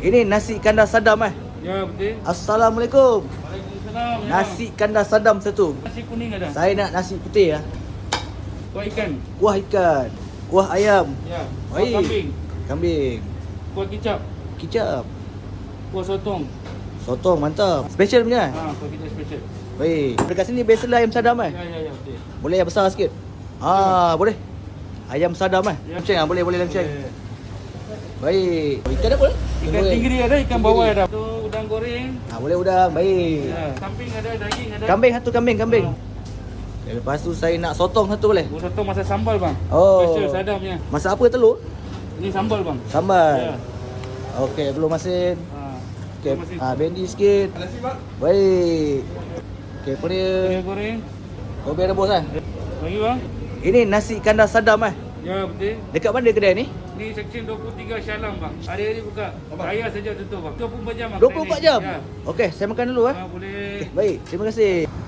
Ini nasi kandar Saddam eh. Ya betul. Assalamualaikum. Waalaikumsalam. ya. Nasi kandar Saddam satu. nasi kuning ada. Saya nak nasi putih ya. Kuah ikan. Kuah ikan, kuah ayam, Ya. Kuah Baik. kambing. kambing, Kuah kicap. kicap, Kuah sotong. sotong mantap. Special punya. eh? Ha, kuah kicap special. Baik. Dekat sini biasalah ayam Saddam eh. Ya ya ya betul. Boleh yang besar sikit. Ah, boleh. Ayam Saddam eh. Ya. Lenceng ah, boleh boleh lenceng. Boleh. Baik. Ikan apa? Ikan tinggi ada, ikan bawal ada. Tu udang goreng. Ah, boleh udang. Baik. Ya. Kambing ada, daging ada. Kambing satu kambing kambing. Ah. Okay, lepas tu saya nak sotong satu boleh. Kuah sotong masak sambal bang. Oh. Special sadamnya. Masak apa telur? Ini sambal bang. Sambal. Ya. Okey, belum masin. Ha. Okey, Terima kasih. ah bendi sikit. Baik. Okey, apa dia? Ikan goreng. Kobe rebus kan? Bagi bang. Ini nasi kandar Saddam eh. Ya betul. Dekat mana kedai ni? Ni section 23 Syalam bang. Hari-hari buka. Raya saja tutup bang. 24 jam bang. 24 jam. Ya. Okey, saya makan dulu eh. Ha, boleh. Okey, baik. Terima kasih.